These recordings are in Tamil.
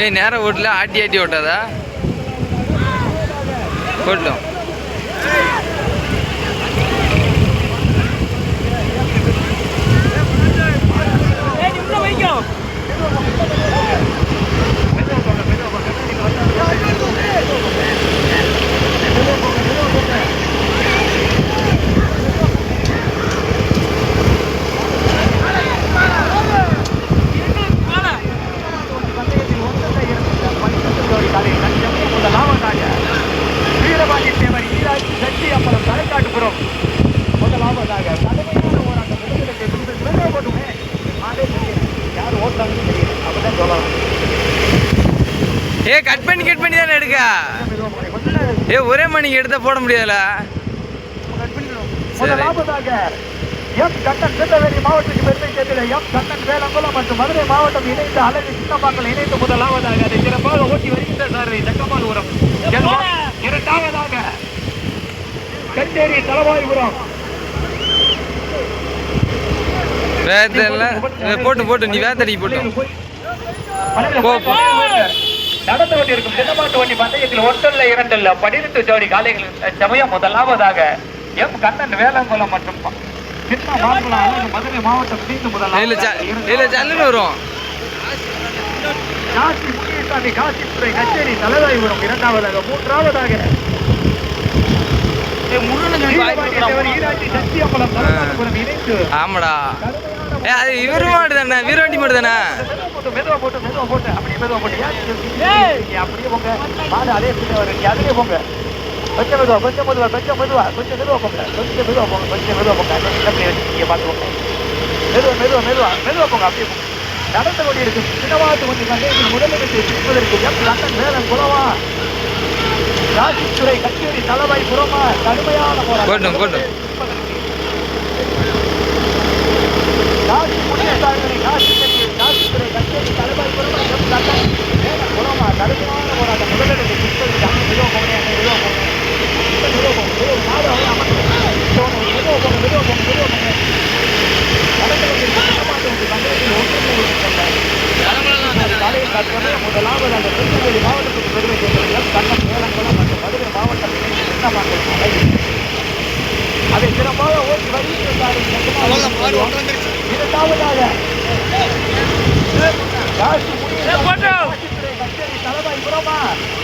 ஏய் நேரம் ஓட்டல. ஆட்டி ஆட்டி ஓட்டாதா? ஓட்டும் வீரபாண்டி தேவர் ஈராட்சி சக்தி அம்பலம் தலைக்காட்டுப்புறம் முதலாவதாக கடுமையான போராட்டம் விடுதலை போட்டுமே. தெரியும். யார் ஓட்டுறாங்கன்னு தெரியும். அப்பதான் சொல்லலாம் ஏ கட் பண்ணி கட் பண்ணி தானே எடுக்க? ஏ ஒரே மணிக்கு எடுத்தா போட முடியாதுல? சரி. முதலாவதாக எம் கண்ணன் திருநெல்வேலி மாவட்டத்துக்கு பெருமை சேர்த்துல எம் கண்ணன் வேலங்குளம் மற்றும் மதுரை மாவட்டம் இணைந்து அழகு சின்னப்பாக்கள் இணைந்து முதலாவதாக அதை சிறப்பாக ஓட்டி வருகின்ற சாரதி தக்கமால் உரம். இரண்டாவதாக கச்சேரி வேத்தல போட்டு போட்டு நீ வேத்தடி போட்டு. நடந்து கொண்டிருக்கும் சின்னமாட்டு வண்டி பந்தயத்தில் ஒன்றல்ல இரண்டல்ல. பன்னிரண்டு ஜோடி காளைகள் சமயம் முதலாவதாக எம் கண்ணன் வேலங்குளம் மற்றும் ப- சின்ன மாங்குளம் அழகு மதுரை மாவட்டம் ஜல்லுன்னு வரும். காசி முனியசாமி காசித்துறை கச்சேரி தலைவாய்புரம் இரண்டாவதாக மூன்றாவதாக. ஆமாடா. ஏ அது இவரு மாடு தானே? வீரவண்டி மாடு தானே? போட்டு மெதுவா போட்டு மெதுவா போட்டு அப்படியே மெதுவா போட்டு. அப்படியே போங்க. மாடு அதே வரும் போங்க. கொஞ்சம் மெதுவா கொஞ்சம் மெதுவா கொஞ்சம் மெதுவா கொஞ்சம் மெதுவா போங்க கொஞ்சம் மெதுவா போங்க கொஞ்சம் மெதுவா போங்க வச்சு நீங்க பார்த்து போங்க மெதுவா மெதுவா மெதுவா மெதுவா போங்க அப்படியே போங்க நடந்து கொண்டிருக்கும் சின்னவாட்டு கொஞ்சம் சந்தேகத்தில் முதலிடத்தை பிடிப்பதற்கு எம் லண்டன் வேலன் குலவா ராசித்துறை கச்சேரி தலைவாய் புறமா கடுமையான போட்டும். காசி புண்ணியசாமி காசி கச்சேரி காசித்துறை கச்சேரி தலைவாய் புறமா எம் லண்டன் வேலன் குலமா கடுமையான போராட்டம் முதலிடத்தை பிடிப்பதற்கு அங்கே மெதுவா போங்க அங்கே மெதுவா போங்க மெதுவா போங்க மெதுவா மாடு அவ்வளோ அமர்ந்து மெதுவா போங்க மெதுவா போங்க மெதுவா போங்க நடந்து கொண்டிருக்கும் சின்னமாட்டு வந்து சந்தேகத்தில் ஒன்றுமே காலையில் காட்டுவது முதலாவதாக திருநெல்வேலி மாவட்டத்துக்கு பெருமை சேர்ந்தது எம் கண்ணன் வேலங்குளம் மற்றும் மதுரை மாவட்டம் இணைந்து சின்னமாங்கல் மலை. அதை சிறப்பாக ஓட்டி வருகிறார்கள் இரண்டாவதாக காசி முனியசாமி காசித்துறை கச்சேரி தலைவாய் புறமா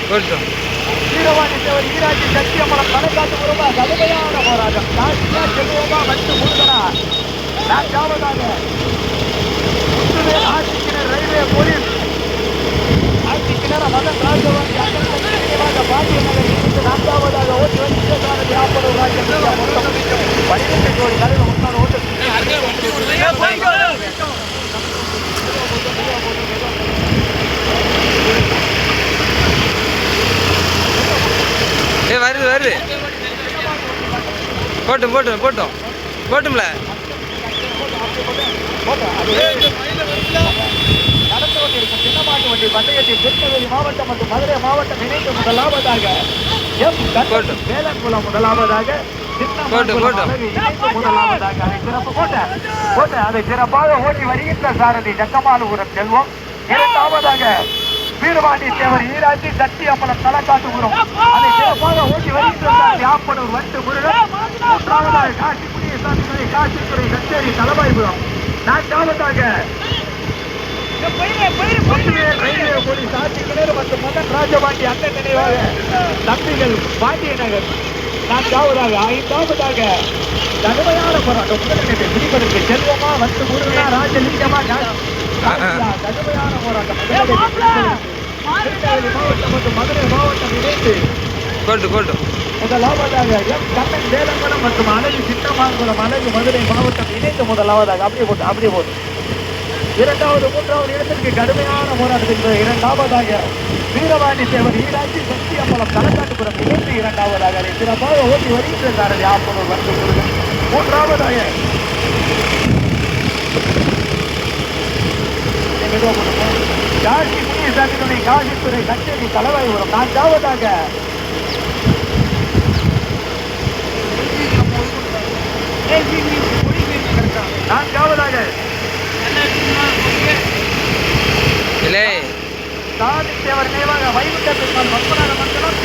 போட்டும் வீரவாணி தேவர் ஈராட்சி சத்தியமலம் தலைக்காட்டு புறமா கடுமையான போராட்டம் காசியா செல்வமா வந்து முருகனா நான்காவதாக முத்துவேல் ஆட்சிக்கிணர் ரயில்வே போலீஸ் ஆட்சிக்கிணற மதன் ராஜவாணி அண்ணன் நினைவாக பாண்டிய நகர் இணைந்து நான்காவதாக ஓட்டி வருகின்ற சாரதி ஆப்பனூர் ராஜ்யம் மொத்தம் பன்னிரெண்டு கோடி தலைவர் முன்னாள் ஓட்டு ஏ வருது வருது போட்டும் போட்டும் போட்டும் போட்டும்ல சின்னமாட்டு வண்டி பந்தயத்தில் திருநெல்வேலி மாவட்டம் மற்றும் மதுரை மாவட்டம் இணைந்து முதலாவதாக எம் கண்ணன் போட்டும். வேலன்குளம் முதலாவதாக போட்டும், சின்னமாட்டு போட்டும். அழகு இணைந்து முதலாவதாக அதை சிறப்பு போட்ட போட்ட அதை சிறப்பாக ஓட்டி வருகின்ற சாரதி ஜக்கமாலுபுரம் செல்வம் இரண்டாவதாக வீரபாண்டி தேவர் ஈராட்சி சக்தி அம்பலம் தலக்காட்டுபுரம் அதை சிறப்பாக ஓட்டி வருகின்ற சாரதி ஆப்பனூர் வண்டு முருகன் மூன்றாவதாக காசி புண்ணியசாமி காசித்துறை கச்சேரி தலவாய்புரம் நான்காவதாக ரயில்வே போலீஸ் ஆட்சி மற்றும் மதன் ராஜபாண்டி அண்ணன் நினைவாக தம்பிகள் பாண்டிய நகர் நான்காவதாக ஐந்தாவதாக கடுமையான போராட்டம். முதலிடத்தை பிடிப்பதற்கு செல்வமா வந்து முருகனா ராஜலிங்கமா கடுமையான போராட்டம் முதலிடத்தை மாவட்டம் மற்றும் மதுரை மாவட்டம் இணைந்து போட்டு கொண்டு முதலாவதாக எம். கண்ணன் வேலங்குளம் மற்றும் அழகு சித்தமாங்குளம் அழகு மதுரை மாவட்டம் இணைந்து முதலாவதாக அப்படியே போட்டு அப்படியே போட்டு. இரண்டாவது மூன்றாவது இடத்திற்கு கடுமையான போராட்டத்தில் இரண்டாவதாக வீரவாணி தேவர் ஈராட்சி சக்தி அம்பலம் தலக்காட்டுப்புறம் இணைந்து இரண்டாவதாக சிறப்பாக ஓட்டி வருகின்ற சாரதி வந்து மூன்றாவதாக மெதுவா போடுங்க. காசி முனியசாமி துணை காசித்துறை கச்சேரி தலைவாய்புரம் நான்காவதாக நான்காவதாக சாதித்தவர் நினைவாக வைகுண்ட பெருமாள் பத்மநாத மண்டலம்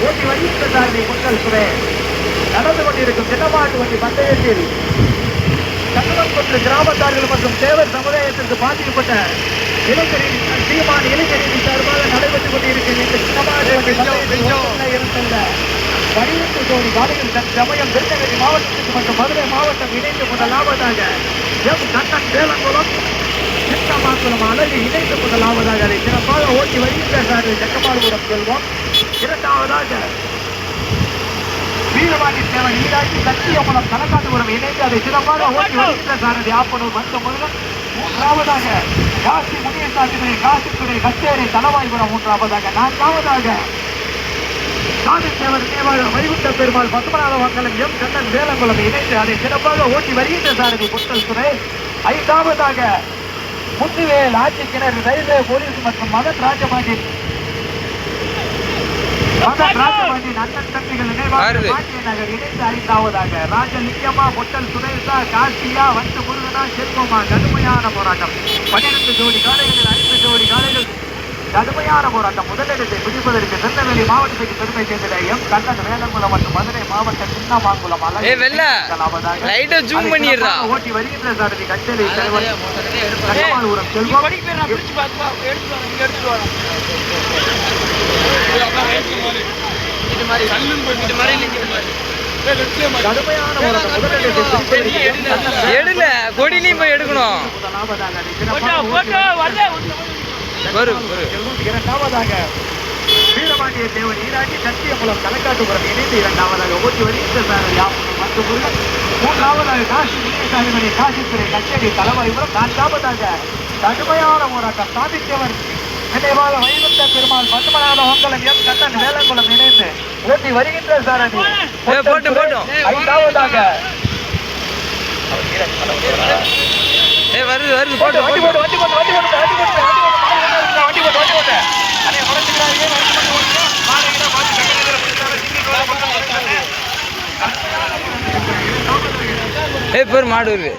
ஓட்டி வைகுண்டதாரி மக்கள் சுவே நடந்து கொண்டிருக்கும் தினமாட்டு வண்டி பந்தயத்தில் கண்ணடம் கொண்ட கிராமத்தார்கள் மற்றும் தேவர் சமுதாயத்திற்கு பாதிக்கப்பட்ட இளைஞரின் சீமான இளைஞரின் சார்பாக நடைபெற்றுக் கொண்டிருக்கும் இந்த சின்னமாட்டு வண்டி பந்தயத்தில் இருந்துள்ள பனிரெண்டு கோடி காலையில் தன் சமயம் திருநெல்வேலி மாவட்டத்துக்கு மற்றும் மதுரை மாவட்டம் இணைந்து முதலாவதாக எம் கண்ணன் வேலங்குளம் சின்னமாக்குளம் அழகு இணைந்து முதலாவதாக அதை சிறப்பாக ஓட்டி வருகின்ற சார் ஜக்கமால்புரம் செல்வம். இரண்டாவதாக வீரவாணி தேவன் ஈராட்சி சத்தியமலம் கலக்காட்டுபுரம் இணைந்து அதை சிறப்பாக ஓட்டி வருகின்ற சாரதி ஆப்பனூர் மந்த முருகன் மூன்றாவதாக காசி முனியசாத்திரை காசித்துறை கச்சேரி தலவாய்புரம் மூன்றாவதாக நான்காவதாக சாதித்தேவர் நினைவாக வைகுண்ட பெருமாள் பத்மநாத மங்கலம் எம் கண்ணன் வேலங்குளம் இணைந்து அதை சிறப்பாக ஓட்டி வருகின்ற சாரதி புத்தல் துறை. ஐந்தாவதாக முத்துவேல் ஆட்சி கிணறு ரயில்வே போலீஸ் மற்றும் நகர் இணைந்து ஐந்தாவதாக ராஜலிங்கம்மா பொட்டல் சுரேஷா காசியா வந்து முருகனா செல்வமா கடுமையான போராட்டம். பன்னிரண்டு ஜோடி காலைகளில் கடுமையான போராட்டம். முதலிடத்தை பிடிப்பதற்கு திருநெல்வேலி மாவட்டத்துக்கு பெருமை சேர்ந்த எம் கண்ணன் வேலங்குளம் மற்றும் மதுரை மாவட்டம் சின்னமாங்குளம் ஓட்டி வருகின்ற சாரதி கச்சேரி தலைவர் கண்ணமாலூரம் செல்வம். முதலிடத்தை பிடிப்பதற்கு எம் கண்ணன் எடுல கொடிலையும் போய் எடுக்கணும். வரும் இரண்டாவதாக. வீரபாண்டிய தேவன் ஈராட்டி சத்தியகுளம் கலக்காட்டுப்புறம் இணைந்து இரண்டாவதாக ஓட்டி வருகின்ற சாரதி யாப்பூர் மத்து முருகன். மூன்றாவதாக காசி முனியசாமிமணி காசித்துறை கச்சேரி தலைவாய்புரம் நான்காவதாக கடுமையான போராட்டம் சாதித்தேவன் நினைவாக வைகுண்ட பெருமாள் பத்மநாத மங்கலம் எம் கண்ணன் வேலங்குளம் இணைந்து ஓட்டி வருகின்ற போட்டும். ஐந்தாவதாக. ஏ வருது வருது போட்டு போட்டு வண்டி போட்டு. போட்டு வண்டி போட்டு வண்டி போட்டு வண்டி போட்டு. ஏ பேர் மாடு வருது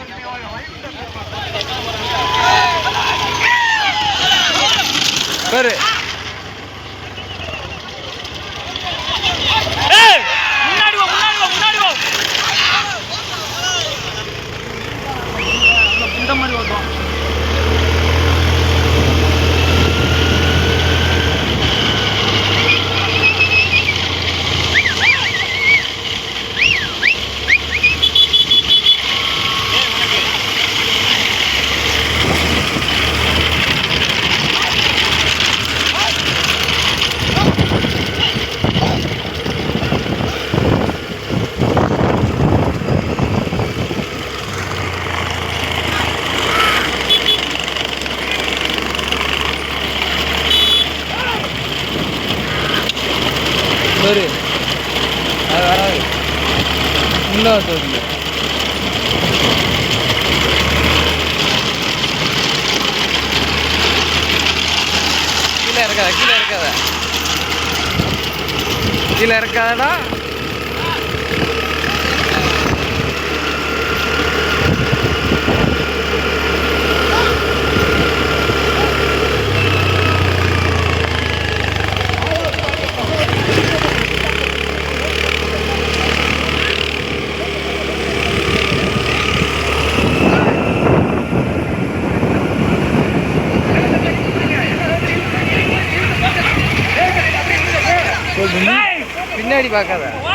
பேரு அது வராது உள்ள வந்து கீழே இருக்காத கீழே இருக்காத கீழே இருக்காதுன்னா பின்னாடி பார்க்காத.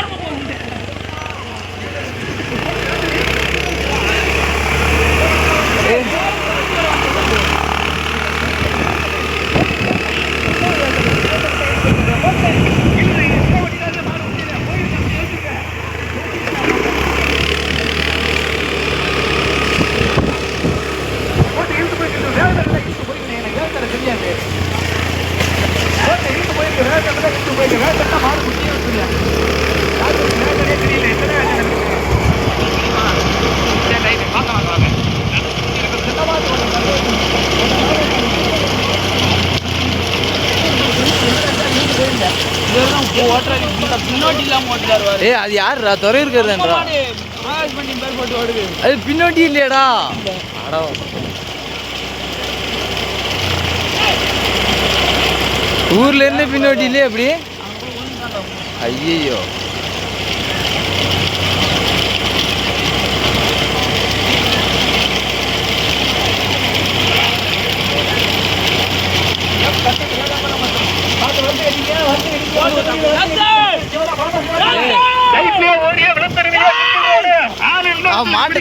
யாருடா துறை இருக்கிறதுன்றா அது பின்னாடி இல்லையாடா. அடா. ஊர்ல இருந்து பின்னோட்டி இல்லையா அப்படி ஐயோ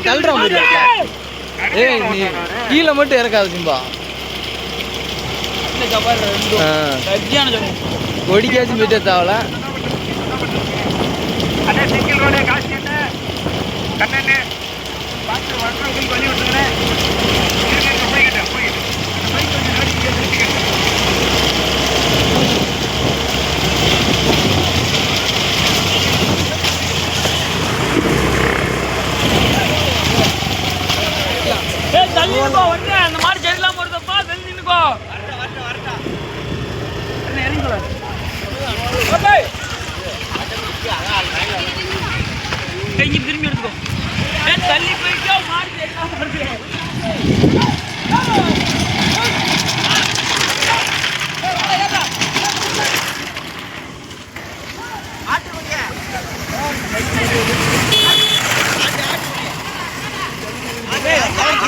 தள்ளுறான் பாரு. ஏய் நீ கீழே மட்டும் இறக்காத சிம்பா. கொடிக்காச்சும் போயிட்டே தேவல. கண்ணண்ணே. பார்த்து வர்றவங்களுக்கு வழி விட்டுருங்க ஏய் தள்ளி நிக்கோ வந்து அந்த மாதிரி ஜெயிலாம் போறதப்பா தள்ளி நிக்கோ கையை திரும்பி எடுத்துக்கோ தள்ளி போயிட்டோ மாடு ஜெயிலாம் போறது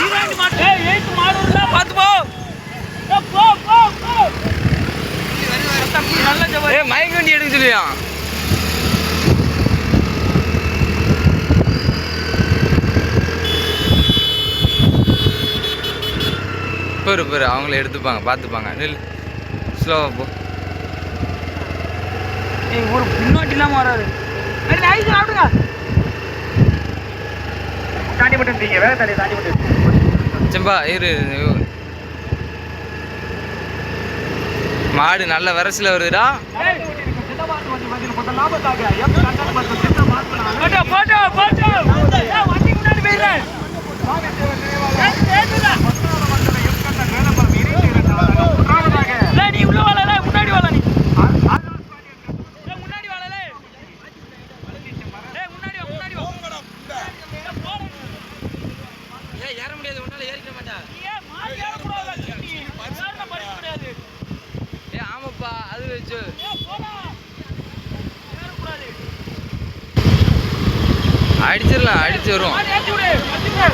ஈராண்டு மாடு ஏய் ஏய்த்து பாத்து போ போ போ போ. ஏ வண்டி எடுக்க சொல்லியா? பெரு பெரு அவங்கள எடுத்துப்பாங்க பார்த்துப்பாங்க. நில் ஸ்லோவாக போ. ஏய் ஒரு பின்னாடி இல்லாம வராது நைஸ் சாப்பிடுங்க. தாண்டி மட்டும் தாண்டி மட்டும் செம்பா இரு இரு. மாடு நல்ல வரசில் வருதுடா ஏய் சின்ன மாட்டு வண்டி மத்தியில் மொத்த லாபத்தாக எம் கண்ணன் மற்றும் சின்ன மாட்டு போட்டோ போட்டோ போட்டோ ஏய் வண்டி முன்னாடி மாடு நல்ல ஏத்துடா வருதுடா. நீ உள்ள வாழல முன்னாடி வாழ நீ ஏய் முன்னாடி வாழல ஏய் முன்னாடி வா முன்னாடி வா ஏய், போடா. ஏ ஏற முடியாது ஒன்றால் ஏறிக்க மாட்டா நீ ஏன் மாறி ஏறக்கூடாது நீ ஏறினா படிக்க முடியாது ஏ ஆமாப்பா அது வச்சு ஏய் போடா ஏறக்கூடாது அடிச்சிடலாம் அடிச்சு வரும் மாறி ஏத்தி விடு ஏத்தி விடு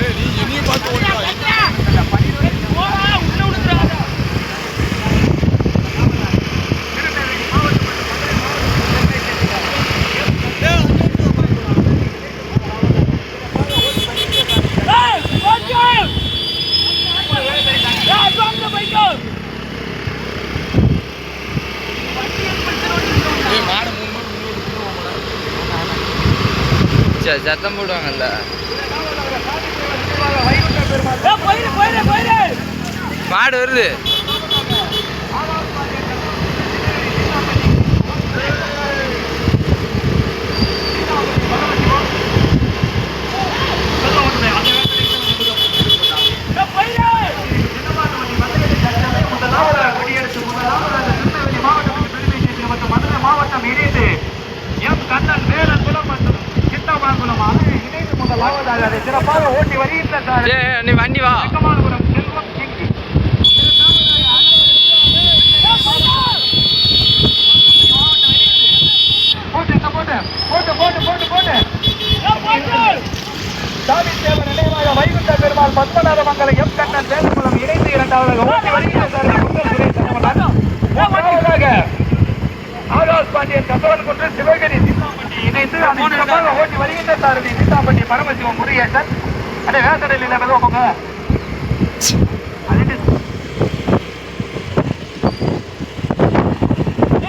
ஏய் நீ என்னைய பார்த்து ஓடுறா போடா உள்ள விடுறாத ஏய் போச்சு ஏய் அங்க போய்க்கோ சே சத்தம் போடுவாங்கல்ல. ஏய் போயிரு போயிரு போயிரு. மாடு வருது. மாவட்டம் இணைந்து எம் கண்ணன் மற்றும் அது இணைந்து முதலாவதாக அதை சிறப்பாக ஓட்டி வருகின்ற சார் நீ வண்டி வா செக்கமானபுரம் செல்வம் கிங்கு போட்டு போட்டு போட்டு போட்டு போட்டு போட்டு போச்சு சாமித்தேவன் நினைவாக வைகுண்ட பெருமாள் பத்மநாத மங்கலம் எம் கண்ணன் வேலங்குளம் இணைந்து இரண்டாவதாக ஓட்டி வருகின்ற சார் குண்டல் சுரேஷ். மூன்றாவதாக பாண்டியன் கசவன் குன்று சிவகிரி சித்தாம்பட்டி இணைந்து சிறப்பாக ஓட்டி வருகின்ற சாரதி சித்தாம்பட்டி பரமசிவம் முருகேசன். அடே வேசடையில் போங்க அது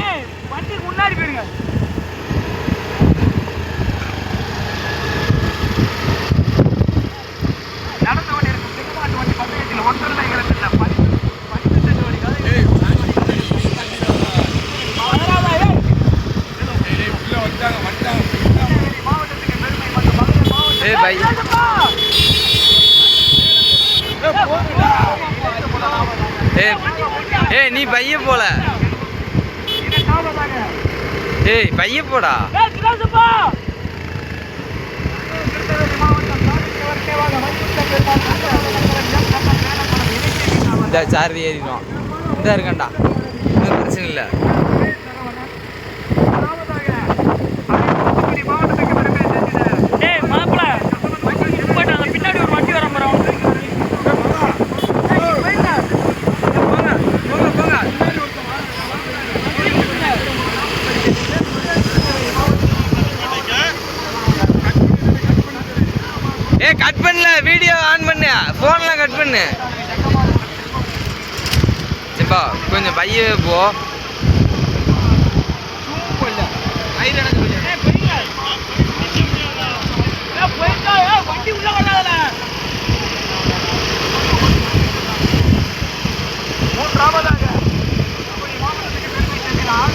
ஏய் வண்டிக்கு முன்னாடி போயிருங்க நடந்து கொண்டிருக்கும் சிங்கமாட்டு வண்டி பந்தயத்தில் ஒன்றரை இடத்தில் பதினெட்டு பதினெட்டு ஜோடிகள் மாவட்டத்துக்கு பெருமை மற்றும் மதுரை மாவட்டம் ஏ பை ஏ ஏ நீ பைய போல இரண்டாவதாக ஏய் பைய போடா ஏய் கிளாஸ்ப்பா திருநெல்வேலி மாவட்டம் சாமித்தேவர் நினைவாக வைகுண்ட பெருமாள் சங்கர எம் கண்ணன் வேலங்குளம் இணைந்து இந்த சாரதி ஏறிடுவான். இந்த இருக்கான்டா. பிரச்சனை இல்லை டேய் மாப்பிள போயிட்டு அந்த பின்னாடி ஒரு வண்டி வர போறோம் ஏ கட் பண்ணல வீடியோ ஆன் பண்ணு ஃபோன்லாம் சிம்பா கொஞ்சம் பைய போ வண்டி உள்ள வராதல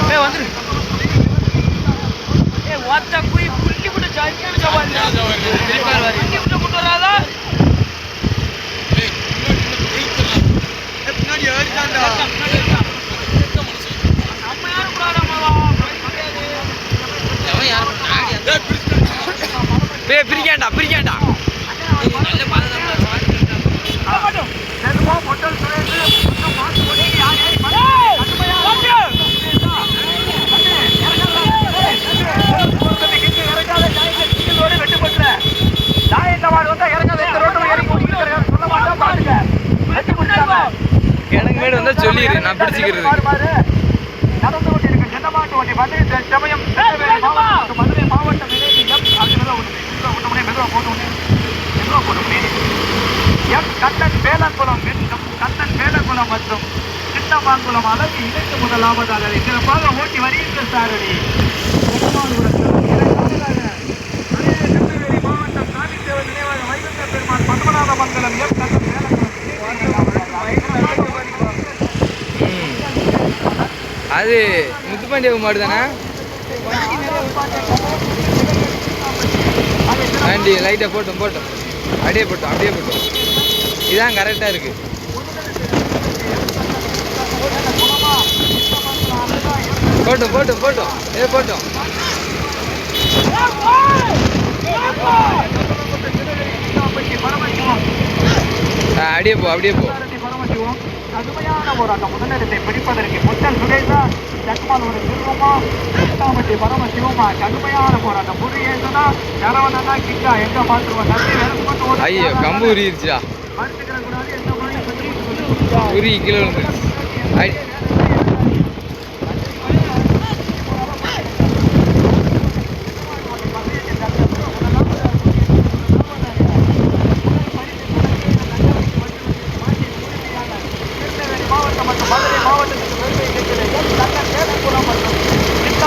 ஏய் வந்துரு ஏய் ஒத்த குய் புள்ளி புள்ள சரியான ஜவான் வண்டி உள்ள கொண்டு வராதா பின்னாடி ஏறிட்டான்டா நம்ம யாரும் கூடாதாமாவா ஏய் பிரிச்சு ஏய் பிரிக்காண்டா பிரிக்காண்டா வந்தா சொல்லிடு நான் பிடிச்சிக்கிறது. நடந்து கொண்டிருக்க சென்னமாட்டு வண்டி வந்து சமயம் மதுரை மாவட்டம் மெதுவா போட்டு மெதுவா போட்டு எம் கண்ணன் வேலங்குளம் எம் கண்ணன் வேலங்குளம் மற்றும் சின்னமாங்குளம் அளவு இணைந்து முதலாவதாக அதை சிறப்பாக ஓட்டி வருகின்ற சாரதி. மாவட்டம் காணித்தேவர் நினைவாக வைகுண்ட பெருமாள் பத்மநாத மங்கலம் எம் கண்ணன் ம். அது முத்துப்பாண்டிய மாடு தானே? வண்டி லைட்டாக போட்டோம் போட்டோம். அப்படியே போட்டோம் அப்படியே போட்டோம். இதான் கரெக்டாக இருக்கு. போட்டோம் போட்டோம் போட்டோம். ஏ போட்டோம். அப்படியே போ அப்படியே போ. கடுமையான போராட்டம். முதலிடத்தை பிடிப்பதற்கு முத்தல் சுரேஷா ஜக்மால் ஒரு சிறுவமா கிருஷ்ணாமட்டி பரமசிவமா கடுமையான போராட்டம். புரியேசனா ஜனவனா கிங்கா எங்க பாத்துருவோம் நன்றி வேற. ஐயோ கம்பு உரியிருச்சா மறுத்துக்கிற கூடாது எந்த மாதிரி சொல்லி உரி kilo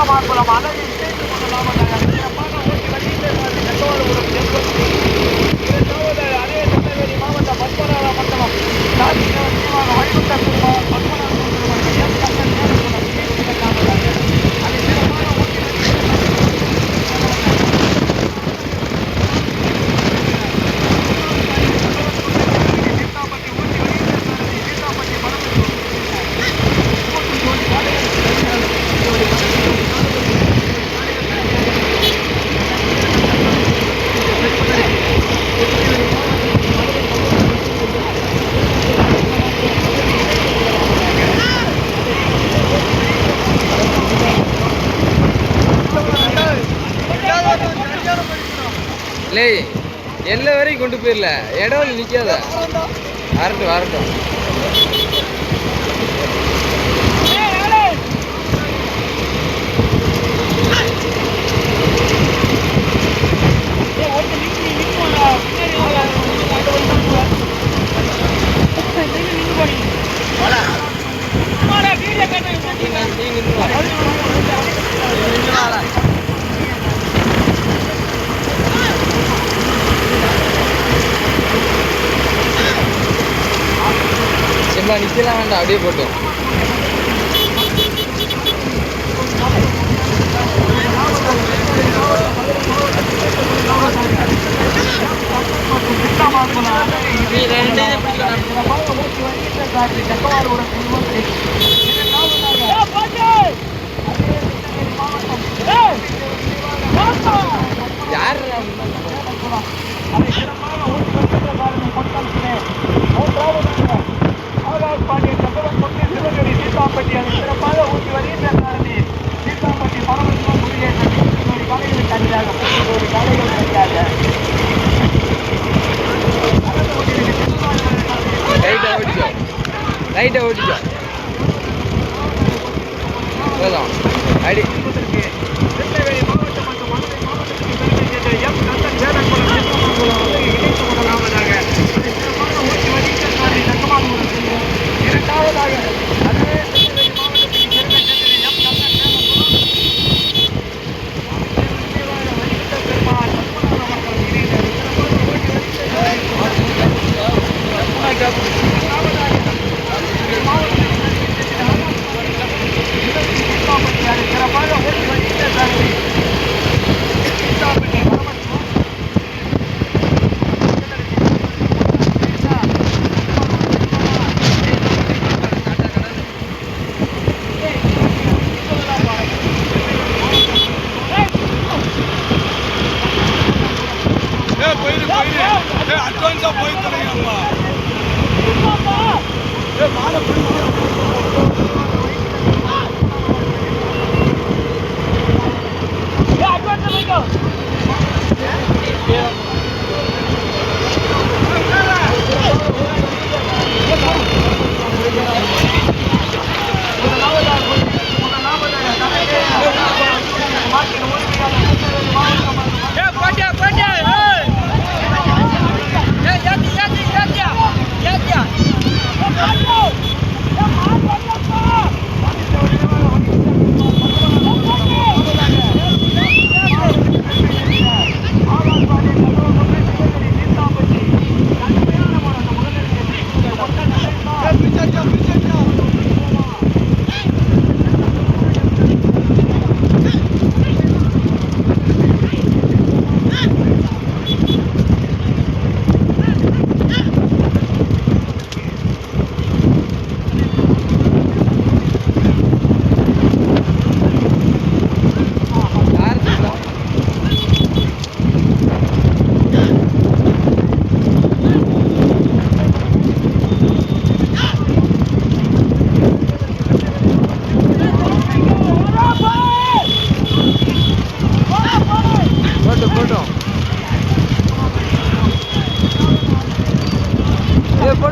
Kamera von der Wanne லே எல்லா வரையும் கொண்டு போயிடல இடம் நிற்காத வரட்டும் வரட்டும் செம்பா நிற்கலாம் வேண்டாம் அப்படியே போட்டோம். போதும் அடி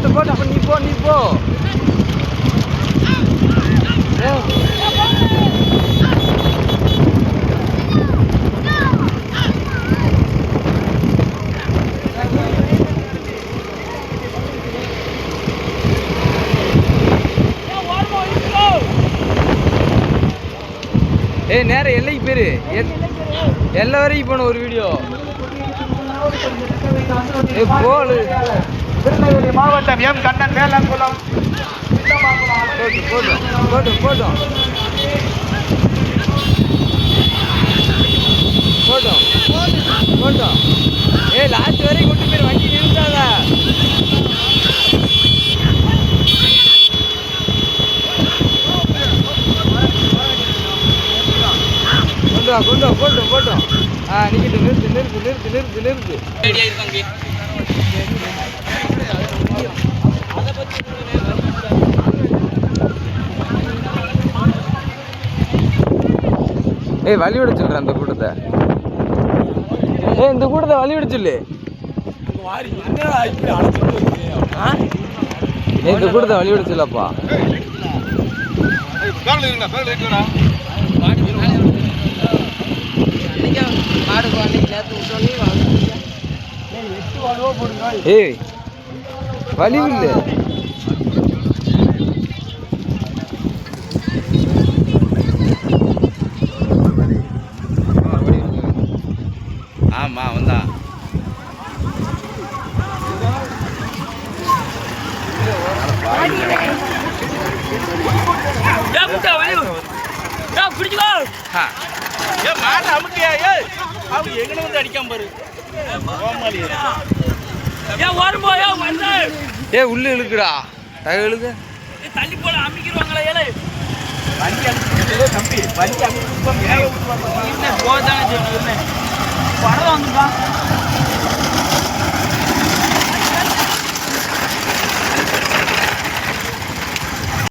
போட்டு போட்டு அப்ப நீ போ நீ போ. ஏ, ஏய் நேரம் எல்லைக்கு பேரு எல்லா வரைக்கும் போன ஒரு வீடியோ. ஏய் போலு திருநெல்வேலி மாவட்டம் எம். கண்ணன் வேலங்குளம். போட்டும் போட்டும் போட்டும் போட்டும் போட்டும் போட்டும் ஏய் லாஸ்ட் வரைக்கும் கொண்டு போய் வண்டி நிறுத்தாத கொண்டு வா கொண்டு வா. போட்டும் போட்டும் ஆ நிக்கிட்டு நிறுத்து நிறுத்து நிறுத்து நிறுத்து நிறுத்து. ஏய் வழி விட சொல்றேன் அந்த கூட்டத்தை. ஏய் இந்த கூட்டத்தை வழி விட சொல்லு ஏய் இந்த கூட்டத்தை வழி விட சொல்லப்பா ஏய் வழி இல்லை ஆமா வந்தா ஏ முட்டா வெளிய ஏ பிடிச்சுக்கோ ஏ மாட்ட அமுக்கியா ஏ அவங்க எங்கன வந்து அடிக்காம பாரு. ஏ வரும்போ ஏ வந்து. ஏய் உள்ள இழுக்குடா. தக இழுக்கு ஏ, தள்ளி போல அமைக்கிடுவாங்களா ஏழை வண்டி அனுப்பிச்சு தம்பி வண்டி அனுப்பிச்சு என்ன போதானே செய்யணும் என்ன வரலாம் வந்துட்டான்